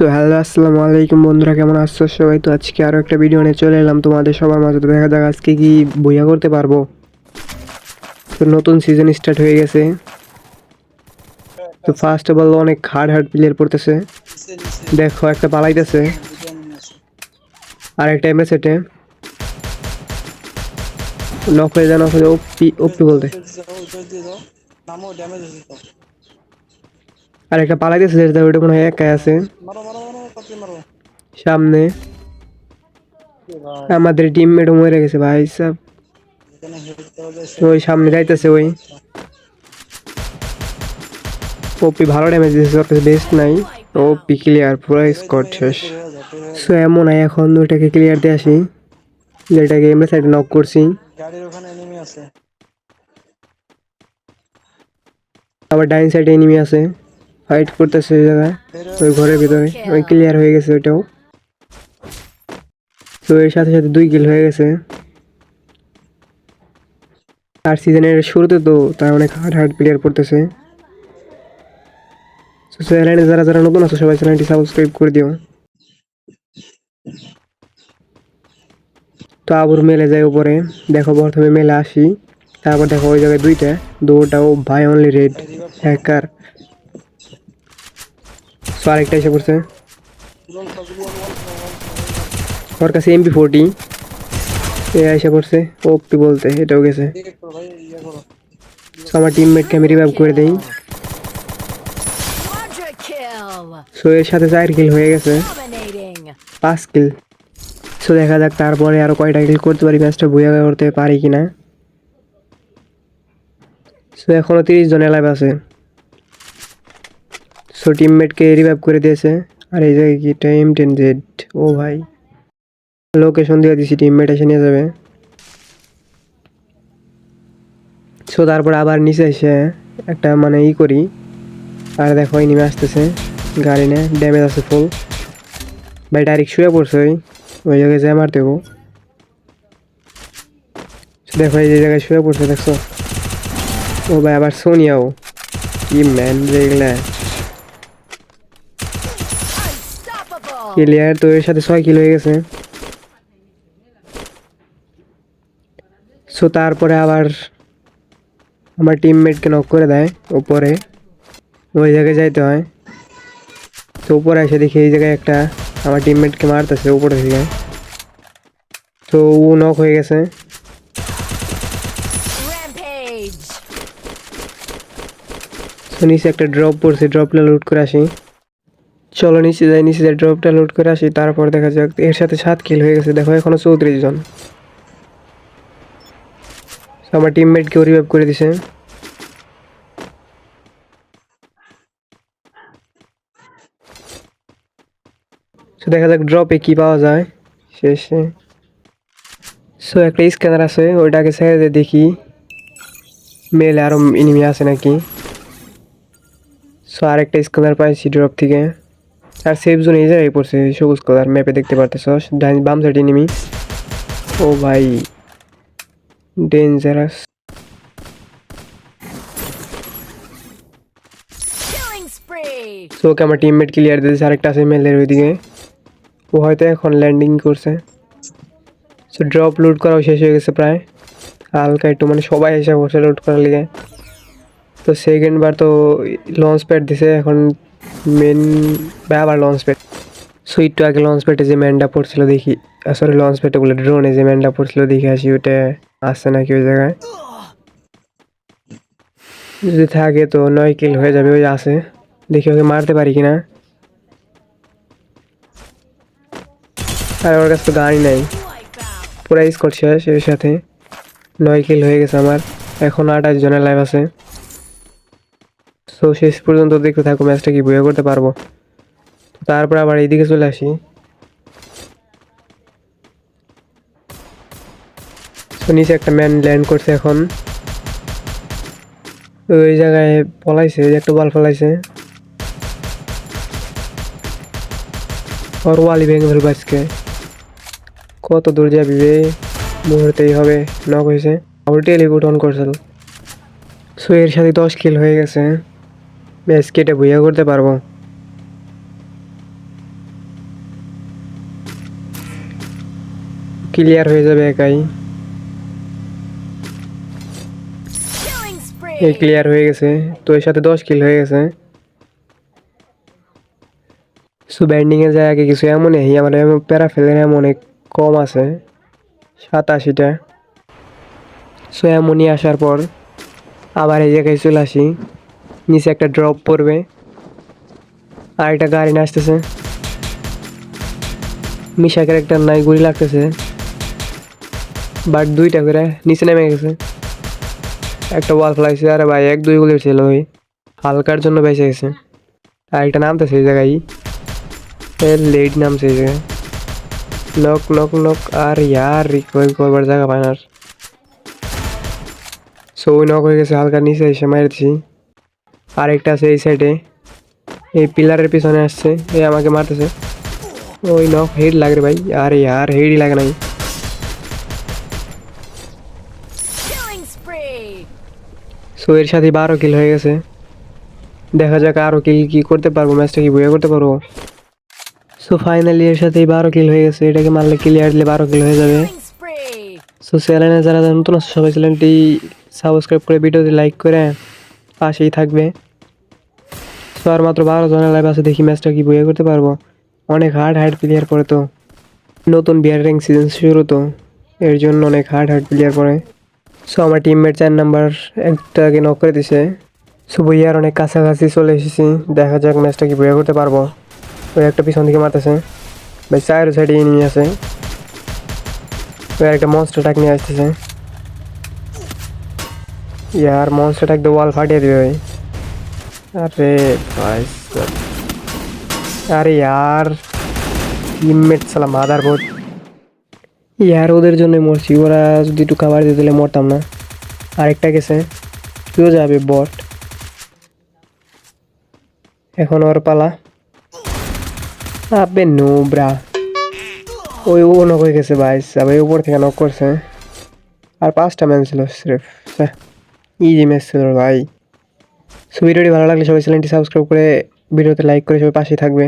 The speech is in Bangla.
সো হ্যালো আসসালামু আলাইকুম বন্ধুরা, কেমন আছো সবাই? তো আজকে আরও একটা ভিডিও নিয়ে চলে এলাম। তোমাদের সবার মাঝে দেখা যাক আজকে কি বইয়া করতে পারব। তো নতুন সিজন স্টার্ট হয়ে গেছে। তো ফার্স্ট অফ অল অনেক হার্ড হার্ড প্লেয়ার পড়তেছে। দেখো, একটা পালাইতেছে। আর একটা এমএ সেটে নক হয়ে যায় নক হয়ে ওপি ওপি বলতে। আর একটা পালাইতেছে, যেটা ওইটা মনে হয় একাই আছে মারো মারো মারো কত মারো সামনে। আমাদের টিমমেটও মরে গেছে ভাই সব। ওই সামনে যাইতেছে ওই। ওপি ভালো ড্যামেজ দিয়েছে ওর কাছে বেস্ট নাই। ওপি ক্লিয়ার পুরো স্কট শেষ। সো এমন আয় এখন ওইটাকে ক্লিয়ার দিয়ে আসি। যেটাকে এমএ সাইডে নক করছি। গাড়ির ওখানে এনিমি আছে। আবার ডাইন সাইডে এনিমি আছে। ফাইট করতেছে ওই জায়গায় ওই ঘরের ভিতরে। ওই ক্লিয়ার হয়ে গেছে ওইটাও। তো এর সাথে সাথে দুই কিল হয়ে গেছে। আর সিজনের শুরুতে তো তার অনেক হার্ড হার্ড প্লেয়ার পড়তেছে। তো চ্যানেলে যারা যারা নতুন আছো, সবাই চ্যানেলটি সাবস্ক্রাইব করে দিও। তো আবার মেলে যায় উপরে। দেখো, প্রথমে মেলে আসি। তারপর দেখো ওই জায়গায় দুইটা। দুটাও ভাই অনলি রেড হ্যাকার সো আরেকটা এসে পড়ছে। ওর কাছে এমপি ফোরটি এ এসে পড়ছে ওপি বলতে, এটাও গেছে। আমার টিমমেটকে আমি রিভাইভ করে দেই। সো এর সাথে চার কিল হয়ে গেছে। পাঁচ কিল সো দেখা যাক তারপরে আরও কয়টা কিল করতে পারি ম্যাচটা বুয়া করতে পারি কিনা। সো এখনও তিরিশ জন এলাইভ আছে। সো টিমমেটকে রিভাইভ করে দিয়েছে। আর এই জায়গায় কি টাইম টেন জেড ও ভাই। লোকেশন দিয়ে দিছি টিমমেট এসে নিয়ে যাবে। সো তারপর আবার নিচে এসে একটা মানে ই করি। আর দেখো এই নেমে আসতেছে গাড়ি নিয়ে ড্যামেজ আছে ফুল ভাই ডাইরেক্ট শুয়ে পড়ছে ওই। ওই জায়গায় যায় মারতে হব দেখো এই যে জায়গায় শুয়ে পড়ছে দেখছ? ও ভাই আবার সোনিয়াও। কি ম্যান দেখলে? Unstoppable! ক্লিয়ার তো এর সাথে ছয় কিলো হয়ে গেছে। সো তারপরে আবার আমার টিমমেটকে নক করে দেয় উপরে। ওই জায়গায় যাইতে হয়। তো উপরে এসে দেখি এই জায়গায় একটা আমার টিমমেটকে মারতেছে উপরে থেকে। তো ও নক হয়ে গেছে! তো নিচে একটা ড্রপ পড়ছে ড্রপটা লুট করে আসি। চলো নিচে যাই নিচে যাই ড্রপটা লুট করে আসি। তারপর দেখা যাক এর সাথে সাত কিল হয়ে গেছে। দেখো এখনও চৌত্রিশ জন। তো আমার টিমমেটকেও রিভাইভ করে দিছে তো দেখা যাক ড্রপে কি পাওয়া যায় শেষে সো একটা স্ক্যানার আছে ওইটাকে ছেড়ে দিয়ে দেখি মেলে আরও এনিমি আছে নাকি সো আরেকটা স্ক্যানার পাইছি ড্রপ থেকে আর সেফ জোন এই জায়গায় পড়ছে সবুজ কালার ম্যাপে দেখতে পারতেছো ডান বাম সাইড এনিমি ও ভাই ডেঞ্জারাস Killing spree! সো ওকে আমার টিমমেট ক্লিয়ার দিয়েছে আরেকটা আছে মেলের ওইদিকে ও হয়তো এখন ল্যান্ডিং করছে সো ড্রপ লুট করাও শেষ হয়ে গেছে প্রায় হালকা একটু মানে সবাই এসে বসে লুট করার লিগে তো সেকেন্ড বার তো লঞ্চ প্যাড দিছে এখন মেন আবার লঞ্চ প্যাড সো একটু আগে লঞ্চ প্যাডে যে ম্যানটা পড়ছিল দেখি সরি লঞ্চ প্যাডে বলে ড্রোনে যে ম্যানটা পড়ছিল, দেখে আসি ওটা আসছে নাকি ওই জায়গায়। যদি থাকে তো নয় কিল হয়ে যাবে, ওই আছে। দেখি ওকে মারতে পারি কিনা। আর ওর কাছে তো গাড়ি নাই! পুরো স্কোর শেষ এর সাথে। নয় কিল হয়ে গেছে আমার। এখন আঠাশ জনের লাইভ আছে। সো শেষ পর্যন্ত দেখতে থাকো ম্যাচটা কি বইয়া করতে পারব। তারপর আবার এইদিকে চলে আসি। তো নিচে একটা ম্যান ল্যান্ড করছে এখন। ওই জায়গায় পলাইছে একটা বল ফলাইছে। ওর ওয়ালি ভেঙে ফেলব আজকে। কত দূর যাবি রে মুহূর্তেই হবে নক হয়েছে। আবার টেলিপুট অন করছিল সো সাথে দশ কিল হয়ে গেছে। ম্যাচ কেটে ভুইয়া করতে পারব। ক্লিয়ার হয়ে যাবে একাই। এই ক্লিয়ার হয়ে গেছে। তো এর সাথে দশ কিল হয়ে গেছে। সো ব্যান্ডিংয়ে যায় আগে কিছু এমন এই আমার প্যারাফেলের এমন কম আছে। সাতাশিটা। সো এমনই আসার পর আবার এই জায়গায় চলে আসি। নিচে একটা ড্রপ পড়বে। আর একটা গাড়ি নিয়ে আসতেছে মিশা ক্যারেক্টার নাই গুলি লাগতেছে। বাট দুইটা করে নিচে নেমে গেছে। একটা ওয়াল ফ্লাইছে আরে ভাই, এক দুই গুলি ছিল ওই। হালকার জন্য বেঁচে গেছে। আর একটা নামতেছে এই জায়গায়। লেট নামছে এই জায়গায়। নক নক নক আর ইয়ার রিকভারি করবার জায়গা পায় না। সো ওই নক হয়ে গেছে হালকার নিচে এসে মারছি আরেকটা আছে এই সাইডে এই পিলারের পিছনে আসছে এই আমাকে মারতেছে। ওই নক হেড লাগে ভাই। আরে ইয়ার হেডই লাগে নাই। সো এর সাথে বারো কিল হয়ে গেছে। দেখা যাক আরও কিল কি করতে পারব ম্যাচটা কি বইয়া করতে পারব। সো ফাইনালি এর সাথে বারো কিল হয়ে গেছে, এটাকে মারলে ক্লিয়ার দিলে বারো কিল হয়ে যাবে। সো চ্যানেলে যারা নতুন আছে, সবাই চ্যানেলটি সাবস্ক্রাইব করে, ভিডিওতে লাইক করে পাশেই থাকবে। সো আর মাত্র বারো জনের লাইভ আছে, দেখি ম্যাচটা কি বইয়া করতে পারব। অনেক হার্ড হার্ড প্লেয়ার পড়ে তো। নতুন বিয়ার র্যাঙ্ক সিজন শুরু তো, এর জন্য অনেক হার্ড হার্ড প্লেয়ার পড়ে। সো আমার টিমমেট চার নাম্বার একটাকে নক করে দিছে। সো বইয়ার অনেক কাছাকাছি চলে এসেছি। দেখা যাক ম্যাচটা কি বইয়া করতে পারব। ওই একটা পিছন দিকে মারতেছে। ভাই চায়ের সাইডে এনিমি আছে। ওই একটা মনস্টার টাক নিয়ে আসতেছে। ইয়ার মনস্টার টাক দিয়ে ওয়াল ফাটিয়ে দিবে ভাই। আরে ভাই আরে ইয়ার টিমমেট সালা মাদার বোর্ড ইয়ার ওদের জন্য মরছি। ওরা যদি একটু খাবার দিয়ে দিলে মরতাম না। আরেকটা গেছে। তুইও যাবে, বট। এখন ওর পালা। আবে নোবরা। ওই ও নক হয়ে গেছে ভাই সবাই উপর থেকে নক করছে। আর পাঁচটা ম্যান ছিল স্রেফ। ইজি ম্যাচ ছিল ভাই। সো ভিডিওটি ভালো লাগলে সবাই চ্যানেলটি সাবস্ক্রাইব করে ভিডিওতে লাইক করে সবাই পাশে থাকবে।